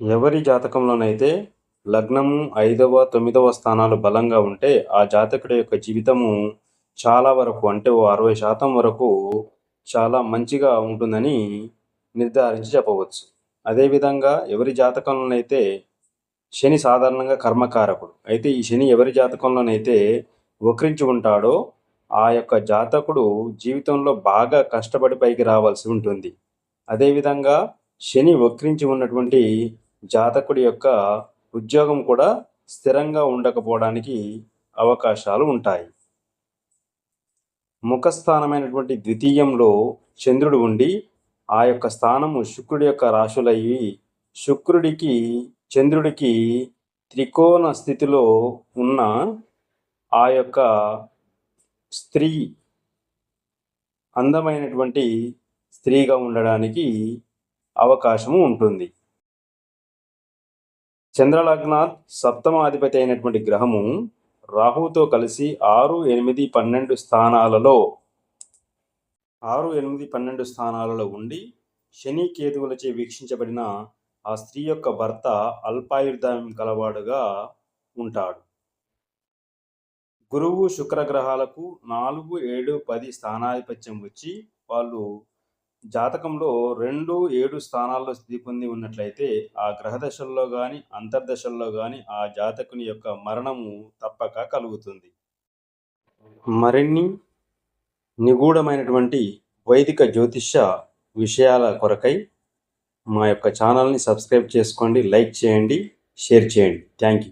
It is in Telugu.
ఎవరి జాతకంలోనైతే లగ్నము ఐదవ తొమ్మిదవ స్థానాలు బలంగా ఉంటే ఆ జాతకుడి యొక్క జీవితము చాలా వరకు అంటే ఓ అరవై శాతం వరకు చాలా మంచిగా ఉంటుందని నిర్ధారించి చెప్పవచ్చు. అదేవిధంగా ఎవరి జాతకంలోనైతే శని సాధారణంగా కర్మకారకుడు అయితే ఈ శని ఎవరి జాతకంలోనైతే వక్రించి ఉంటాడో ఆ యొక్క జాతకుడు జీవితంలో బాగా కష్టపడి పైకి రావాల్సి ఉంటుంది. అదేవిధంగా శని వక్రించి ఉన్నటువంటి జాతకుడి యొక్క ఉద్యోగం కూడా స్థిరంగా ఉండకపోవడానికి అవకాశాలు ఉంటాయి. ముఖస్థానమైనటువంటి ద్వితీయంలో చంద్రుడు ఉండి ఆ యొక్క స్థానము శుక్రుడి యొక్క రాశులయ్యి శుక్రుడికి చంద్రుడికి త్రికోణ స్థితిలో ఉన్న ఆ యొక్క స్త్రీ అందమైనటువంటి స్త్రీగా ఉండడానికి అవకాశము ఉంటుంది. చంద్రలగ్నాథ్ సప్తమాధిపతి అయినటువంటి గ్రహము రాహుతో కలిసి ఆరు ఎనిమిది పన్నెండు స్థానాలలో ఆరు ఎనిమిది పన్నెండు స్థానాలలో ఉండి శని కేతువులచే వీక్షించబడిన ఆ స్త్రీ యొక్క భర్త అల్పాయుర్దాయం కలవాడుగా ఉంటాడు. గురువు శుక్ర గ్రహాలకు నాలుగు ఏడు పది స్థానాధిపత్యం వచ్చి వాళ్ళు జాతకంలో రెండు ఏడు స్థానాల్లో స్థితి పొంది ఉన్నట్లయితే ఆ గ్రహ దశల్లో కానీ అంతర్దశల్లో కానీ ఆ జాతకుని యొక్క మరణము తప్పక కలుగుతుంది. మరిన్ని నిగూఢమైనటువంటి వైదిక జ్యోతిష్య విషయాల కొరకై మా యొక్క ఛానల్ని సబ్స్క్రైబ్ చేసుకోండి లైక్ చేయండి షేర్ చేయండి. Thank you.